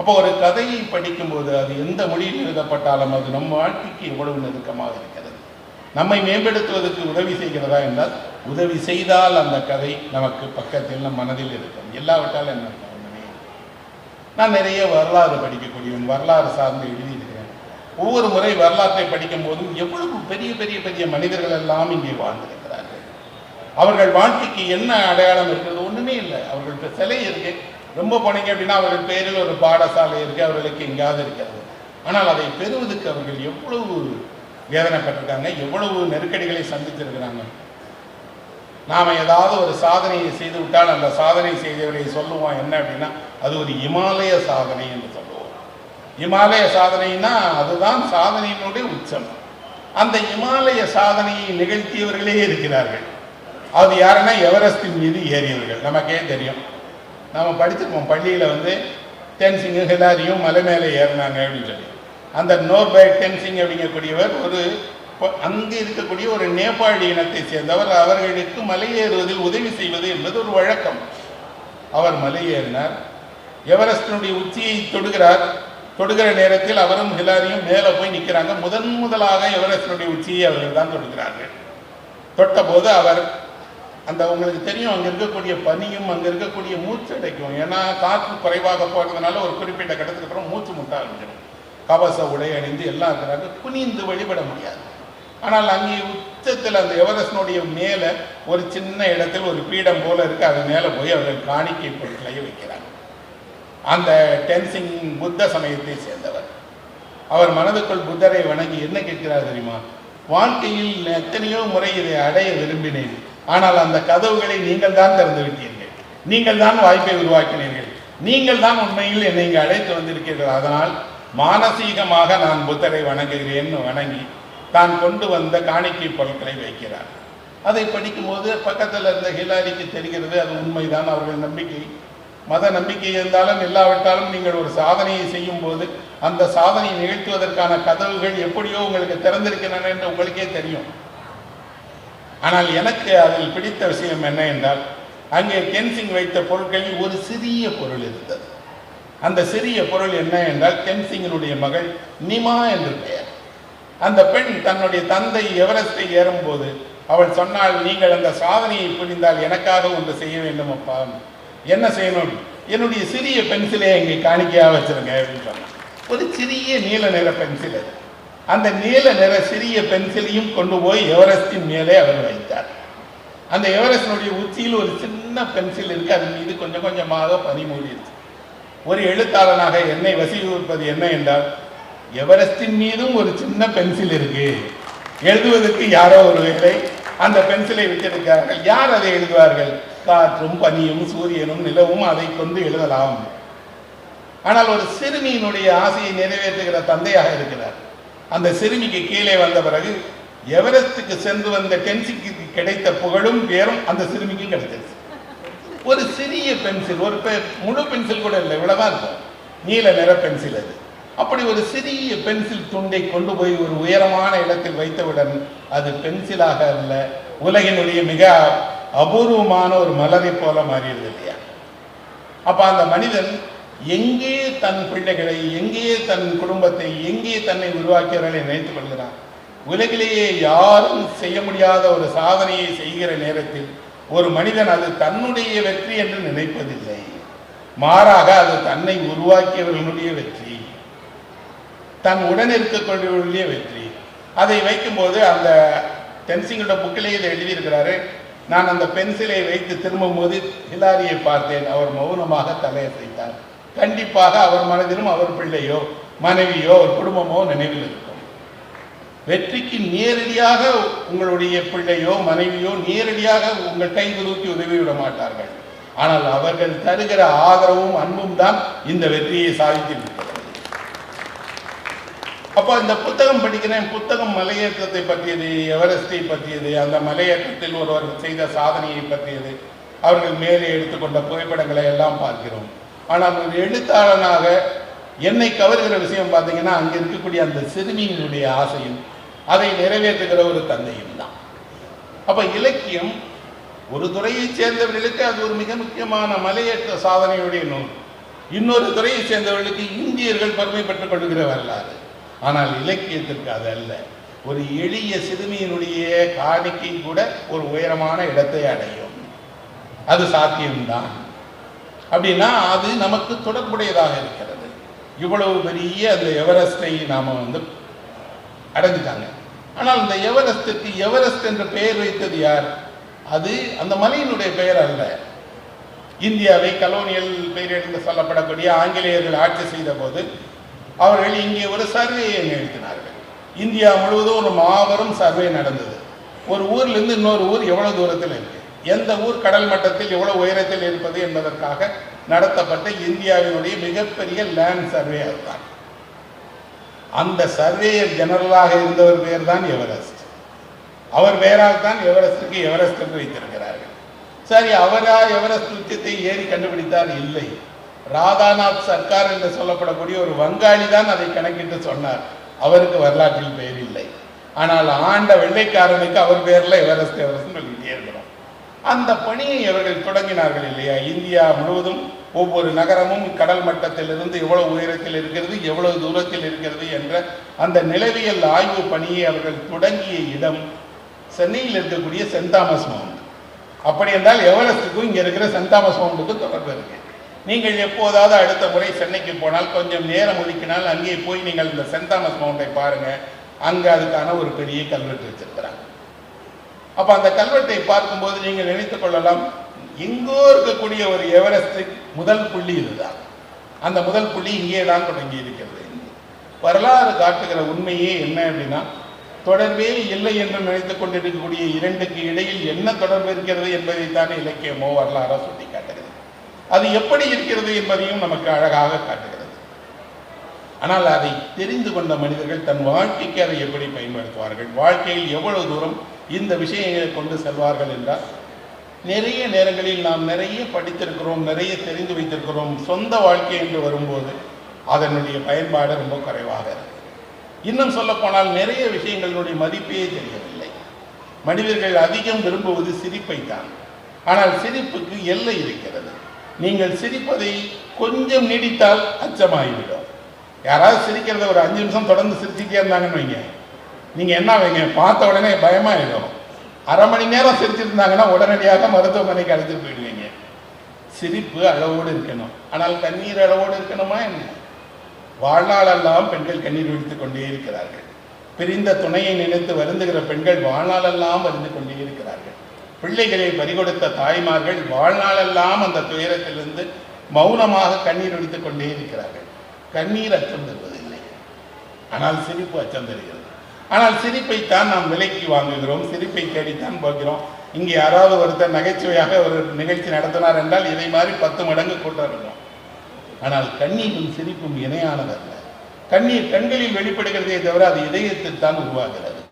அப்போ ஒரு கதையை படிக்கும்போது அது எந்த மொழியில் எழுதப்பட்டாலும் அது நம் வாழ்க்கைக்கு எவ்வளவு நெருக்கமாக இருக்கிறது? நம்மை மேம்படுத்துவதற்கு உதவி செய்கிறதா என்றால் உதவி செய்தால் அந்த கதை நமக்கு பக்கத்தில் நம் மனதில் இருக்கும். எல்லாவற்றாலும் என்ன நான் நிறைய வரலாறு படிக்கக்கூடியவன் வரலாறு சார்ந்து எழுதியிருக்கிறேன். ஒவ்வொரு முறை வரலாற்றை படிக்கும் போதும் எவ்வளவு பெரிய பெரிய பெரிய மனிதர்கள் எல்லாம் இங்கே வாழ்ந்திருக்கிறார்கள். அவர்கள் வாழ்க்கைக்கு என்ன அடையாளம் இருக்கிறது? ஒண்ணுமே இல்லை. அவர்கள் சிலை இருக்கு ரொம்ப போனீங்க அப்படின்னா அவர்கள் பேரில் ஒரு பாடசாலை இருக்கு அவர்களுக்கு எங்கேயாவது இருக்கிறது ஆனால் அதை பெறுவதற்கு அவர்கள் எவ்வளவு வேதனைப்பட்டிருக்காங்க எவ்வளவு நெருக்கடிகளை சந்தித்திருக்கிறாங்க. நாம் ஏதாவது ஒரு சாதனையை செய்து விட்டால் அந்த சாதனை செய்தவரை சொல்லுவோம் என்ன அப்படின்னா அது ஒரு இமாலய சாதனை என்று சொல்லுவோம். இமாலய சாதனைனா அதுதான் சாதனையினுடைய உச்சம். அந்த இமாலய சாதனையை நிகழ்த்தியவர்களே இருக்கிறார்கள். அது யாருன்னா எவரெஸ்டின் மீது ஏறியவர்கள். நமக்கே தெரியும். நாம் படிச்சிருப்போம் பள்ளியில் வந்து டென்சிங்கும் ஹிலாரியும் மலை மேலே ஏறினாங்க அப்படின்னு சொல்லி. அந்த நோர்பை டென்சிங் அப்படிங்கக்கூடியவர் ஒரு அங்கு அங்கே இருக்கக்கூடிய ஒரு நேபாளி இனத்தை சேர்ந்தவர். அவர்களுக்கு மலையேறுவதில் உதவி செய்வது என்பது ஒரு வழக்கம். அவர் மலையேறினார் எவரெஸ்டினுடைய உச்சியை தொடுகிறார். தொடுகிற நேரத்தில் அவரும் ஹிலாரியும் மேலே போய் நிற்கிறாங்க. முதன் முதலாக எவரெஸ்டினுடைய உச்சியை அவர்கள் தான் தொடுகிறார்கள். தொட்டபோது அவர் அந்த உங்களுக்கு தெரியும் அங்கே இருக்கக்கூடிய பனியும் அங்கே இருக்கக்கூடிய மூச்சு அடைக்கும் ஏன்னா காற்று குறைவாக போகிறதுனால ஒரு குறிப்பிட்ட கட்டத்துக்கு அப்புறம் மூச்சு முட்ட ஆரம்பிச்சிடும். கவச உடை அணிந்து எல்லாம் இருக்கிறாங்க. குனிந்து வழிபட முடியாது. ஆனால் அங்கே உச்சத்தில் அந்த எவரெஸ்டினுடைய மேலே ஒரு சின்ன இடத்தில் ஒரு பீடம் போல இருக்கு. அது மேலே போய் அவர்கள் காணிக்கை பொருட்களை வைக்கிறாங்க. அந்த டென்சிங் புத்த சமயத்தை சேர்ந்தவர். அவர் மனதுக்குள் புத்தரை வணங்கி என்ன கேட்கிறார் தெரியுமா? வாழ்க்கையில் எத்தனையோ முறை இதை அடைய விரும்பினேன். ஆனால் அந்த கதவுகளை நீங்கள் தான் திறந்து விட்டீர்கள். நீங்கள் தான் வாய்ப்பை உருவாக்கினீர்கள். நீங்கள் தான் உண்மையில் என்னை இங்கு அழைத்து வந்திருக்கிறீர்கள். அதனால் மானசீகமாக நான் புத்தரை வணங்குகிறேன் வணங்கி தான் கொண்டு வந்த காணிக்கை பொருட்களை வைக்கிறார். அதை படிக்கும்போது பக்கத்தில் இருந்த ஹிலாரிக்கு தெரிகிறது அது உண்மைதான். அவர்கள் நம்பிக்கை மத நம்பிக்கை இருந்தாலும் இல்லாவிட்டாலும் நீங்கள் ஒரு சாதனையை செய்யும் போது அந்த சாதனையை நிகழ்த்துவதற்கான கதவுகள் எப்படியோ உங்களுக்கு திறந்திருக்கின்றன என்று உங்களுக்கே தெரியும். ஆனால் எனக்கு அதில் பிடித்த விஷயம் என்ன என்றால் அங்கே கென்சிங் வைத்த பொருட்களில் ஒரு சிறிய பொருள் இருந்தது. அந்த சிறிய பொருள் என்ன என்றால் கென்சிங்கினுடைய மகள் நிமா என்று பெயர். அந்த பெண் தன்னுடைய தந்தை எவரெஸ்டை ஏறும்போது அவள் சொன்னால் நீங்கள் அந்த சாதனையை புரிந்தால் எனக்காக ஒன்று செய்ய வேண்டும் அப்பா. என்ன செய்யணும்? என்னுடைய சிறிய பென்சிலை இங்கே காணிக்கையாக வச்சிருங்க அப்படின்னு சொன்னான். ஒரு சிறிய நீல நிற பென்சில் அது. அந்த நீல நிற சிறிய பென்சிலையும் கொண்டு போய் எவரெஸ்டின் மேலே அவர் வைத்தார். அந்த எவரெஸ்டினுடைய உச்சியில் ஒரு சின்ன பென்சில் இருக்கு அது மீது கொஞ்சம் கொஞ்சமாக பனி ஒரு எழுத்தாளனாக என்னை வசீகரிப்பது என்ன என்றால் எவரெஸ்டின் மீதும் ஒரு சின்ன பென்சில் இருக்கு. எழுதுவதற்கு யாரோ ஒரு வேலை அந்த பென்சிலை விட்டிருக்கிறார்கள் யார் அதை எழுதுவார்கள்? காற்றும் பனியும் சூரியனும் நிலவும் அதை கொண்டு எழுதலாம். ஆனால் ஒரு சிறுமியினுடைய ஆசையை நிறைவேற்றுகிற தந்தையாக இருக்கிறார். அந்த சிறுமிக்கு கீழே வந்த பிறகு எவரெஸ்டுக்கு சென்று வந்த டென்சிக்கு கிடைத்த புகழும் பேரும் அந்த சிறுமிக்கு கிடைச்சிருச்சு. ஒரு சிறிய பென்சில் ஒரு முழு பென்சில் கூட இல்லை இவ்வளவா இருக்கும் நீல நிற பென்சில் அது. அப்படி ஒரு சிறிய பென்சில் துண்டை கொண்டு போய் ஒரு உயரமான இடத்தில் வைத்தவுடன் அது பென்சிலாக அல்ல உலகினுடைய மிக அபூர்வமான ஒரு மலரை போல மாறியது இல்லையா? அப்ப அந்த மனிதன் எங்கே தன் பிள்ளைகளை எங்கே தன் குடும்பத்தை எங்கே தன்னை உருவாக்கியவர்களை நினைத்துக் கொள்கிறார்? உலகிலேயே யாரும் செய்ய முடியாத ஒரு சாதனையை செய்கிற நேரத்தில் ஒரு மனிதன் அது தன்னுடைய வெற்றி என்று நினைப்பதில்லை. மாறாக அது தன்னை உருவாக்கியவர்களுடைய வெற்றி தன் உடன் இருக்கக்கூடியவர்களுடைய வெற்றி. அதை வைக்கும்போது அந்த டென்சிங்கோட புக்கிலே இதை எழுதியிருக்கிறாரு. நான் அந்த பென்சிலை வைத்து திரும்பும்போது ஹிலாரியை பார்த்தேன். அவர் மௌனமாக தலையசைத்தார். கண்டிப்பாக அவர் மனதிலும் அவர் பிள்ளையோ மனைவியோ அவர் குடும்பமோ நினைவில் இருக்கும். வெற்றிக்கு நேரடியாக உங்களுடைய பிள்ளையோ மனைவியோ நேரடியாக உங்கள் கை உதவி உதவிவிட மாட்டார்கள். ஆனால் அவர்கள் தருகிற ஆதரவும் அன்பும் தான் இந்த வெற்றியை சாதித்திருக்கிறது அப்போ இந்த புத்தகம் படிக்கிறேன். புத்தகம் மலையேற்றத்தை பற்றியது எவரெஸ்டை பற்றியது அந்த மலையேற்றத்தில் ஒருவர் செய்த சாதனையை பற்றியது அவர்கள் மேலே எடுத்துக்கொண்ட புகைப்படங்களை எல்லாம் பார்க்கிறோம். ஆனால் ஒரு எழுத்தாளனாக என்னை கவர்கிற விஷயம் பார்த்தீங்கன்னா அங்கே இருக்கக்கூடிய அந்த சிறுமியினுடைய ஆசையும் அதை நிறைவேற்றுகிற ஒரு தந்தையும் தான். அப்போ இலக்கியம் ஒரு துறையை சேர்ந்தவர்களுக்கு அது ஒரு மிக முக்கியமான மலையேற்ற சாதனையுடைய நூல் இன்னொரு துறையை சேர்ந்தவர்களுக்கு இந்தியர்கள் பெருமை பெற்றுக் கொள்கிற வரலாறு. ஆனால் இலக்கியத்திற்கு அது அல்ல. ஒரு எளிய சிறுமியினுடைய காணிக்கை கூட ஒரு உயரமான இடத்தை அடையும். அது சாத்தியம்தான். அப்படின்னா அது நமக்கு தொடர்புடையதாக இருக்கிறது. இவ்வளவு பெரிய அந்த எவரெஸ்டை நாம் வந்து அடைஞ்சிட்டாங்க. ஆனால் இந்த எவரெஸ்டுக்கு எவரெஸ்ட் என்ற பெயர் வைத்தது யார்? அது அந்த மலையினுடைய பெயர் அல்ல. இந்தியாவை கலோனியல் பெயர் என்று சொல்லப்படக்கூடிய ஆங்கிலேயர்கள் ஆட்சி செய்த போது அவர்கள் இங்கே ஒரு சர்வேயை நிகழ்த்தினார்கள் இந்தியா முழுவதும் ஒரு மாபெரும் சர்வே நடந்தது. ஒரு ஊர்லேருந்து இன்னொரு ஊர் எவ்வளவு தூரத்தில் இருக்கு? எந்த ஊர் கடல் மட்டத்தில் எவ்வளவு உயரத்தில் இருப்பது என்பதற்காக நடத்தப்பட்ட இந்தியாவினுடைய மிகப்பெரிய லேண்ட் சர்வே அதுதான். அந்த சர்வேயர் ஜெனரலாக இருந்தவர் பேர் தான் எவரெஸ்ட் அவர் பெயரால் தான் எவரெஸ்டுக்கு எவரெஸ்ட் என்று வைத்திருக்கிறார்கள். சரி அவரா எவரெஸ்ட் உச்சத்தை ஏறி கண்டுபிடித்தார்? இல்லை. ராதாநாத் சர்க்கார் என்று சொல்லப்படக்கூடிய ஒரு வங்காளி தான் அதை கணக்கிட்டு சொன்னார். அவருக்கு வரலாற்றில் பெயர் இல்லை. ஆனால் ஆண்ட வெள்ளைக்காரனுக்கு அவர் பேரில் எவரெஸ்ட் எவரெஸ்ட் சொல்லிட்டே இருக்கிறோம் அந்த பணியை அவர்கள் தொடங்கினார்கள் இல்லையா? இந்தியா முழுவதும் ஒவ்வொரு நகரமும் கடல் மட்டத்திலிருந்து எவ்வளவு உயரத்தில் இருக்கிறது எவ்வளவு தூரத்தில் இருக்கிறது என்ற அந்த நிலவியல் ஆய்வு பணியை அவர்கள் தொடங்கிய இடம் சென்னையில் இருக்கக்கூடிய சென்ட் தாமஸ் மவுண்ட். அப்படி என்றால் எவரெஸ்டுக்கும் இங்கே இருக்கிற சென்ட் தாமஸ் மவுண்டுக்கும் தொடர்பு இருக்கு. நீங்கள் எப்போதாவது அடுத்த முறை சென்னைக்கு போனால் கொஞ்சம் நேரம் ஒதுக்கினால் அங்கே போய் நீங்கள் இந்த சென்ட் தாமஸ் மவுண்டை பாருங்க. அங்கே அதுக்கான ஒரு பெரிய கல்வெட்டு வச்சிருக்கிறாங்க. அப்ப அந்த கல்வெட்டை பார்க்கும்போது நீங்கள் நினைத்துக் கொள்ளலாம் எங்கோ இருக்கக்கூடிய ஒரு எவரெஸ்ட் முதல் புள்ளி இதுதான். அந்த முதல் புள்ளி இங்கே தான் தொடங்கி இருக்கிறது. வரலாறு காட்டுகிற உண்மையே என்ன அப்படின்னா தொடர்பே இல்லை என்று நினைத்துக் கொண்டிருக்கக்கூடிய இரண்டுக்கு இடையில் என்ன தொடர்பு இருக்கிறது என்பதைத்தான் இலக்கியமோ வரலாறோ சுட்டி காட்டுகிறது அது எப்படி இருக்கிறது என்பதையும் நமக்கு அழகாக காட்டுகிறது. ஆனால் அதை தெரிந்து கொண்ட மனிதர்கள் தன் வாழ்க்கைக்கு அதை எப்படி பயன்படுத்துவார்கள்? வாழ்க்கையில் எவ்வளவு தூரம் இந்த விஷயங்களை கொண்டு செல்வார்கள் என்றால் நிறைய நேரங்களில் நாம் நிறைய படித்திருக்கிறோம் நிறைய தெரிந்து வைத்திருக்கிறோம் சொந்த வாழ்க்கை என்று வரும்போது அதனுடைய பயன்பாடு ரொம்ப குறைவாக இருக்கு. இன்னும் சொல்லப்போனால் நிறைய விஷயங்களினுடைய மதிப்பே தெரியவில்லை. மனிதர்கள் அதிகம் விரும்புவது சிரிப்பை தான். ஆனால் சிரிப்புக்கு எல்லை இருக்கிறது. நீங்கள் சிரிப்பதை கொஞ்சம் நீடித்தால் அச்சமாகிவிடும். யாராவது சிரிக்கிறத ஒரு அஞ்சு நிமிஷம் தொடர்ந்து சிரிச்சுட்டே இருந்தாங்கன்னு வைங்க. நீங்கள் என்ன வைங்க? பார்த்த உடனே பயமாயிடும். அரை மணி நேரம் சிரிச்சிருந்தாங்கன்னா உடனடியாக மருத்துவமனைக்கு அழைத்து போயிடுவீங்க. சிரிப்பு அளவோடு இருக்கணும். ஆனால் கண்ணீர் அளவோடு இருக்கணுமா என்ன? வாழ்நாளெல்லாம் பெண்கள் கண்ணீர் விடுத்துக் கொண்டே இருக்கிறார்கள். பிரிந்த துணையை நினைத்து வருந்துகிற பெண்கள் வாழ்நாளெல்லாம் வருந்து கொண்டே இருக்கிறார்கள். பிள்ளைகளை பறிகொடுத்த தாய்மார்கள் வாழ்நாளெல்லாம் அந்த துயரத்திலிருந்து மௌனமாக கண்ணீர் விடுத்துக் கொண்டே இருக்கிறார்கள். கண்ணீர் அச்சம் தருவதில்லை. ஆனால் சிரிப்பு அச்சம் தருகிறது. ஆனால் சிரிப்பைத்தான் நாம் விலைக்கு வாங்குகிறோம். சிரிப்பை தேடித்தான் போகிறோம். இங்கே யாராவது ஒருத்தர் நகைச்சுவையாக ஒரு நிகழ்ச்சி நடத்தினார் என்றால் இதை மாதிரி பத்து மடங்கு கூட்டம் இருக்கும். ஆனால் கண்ணீரும் சிரிப்பும் இணையானதல்ல. கண்ணீர் கண்களில் வெளிப்படுகிறதே தவிர அது இதயத்தில் தான் உருவாகிறது.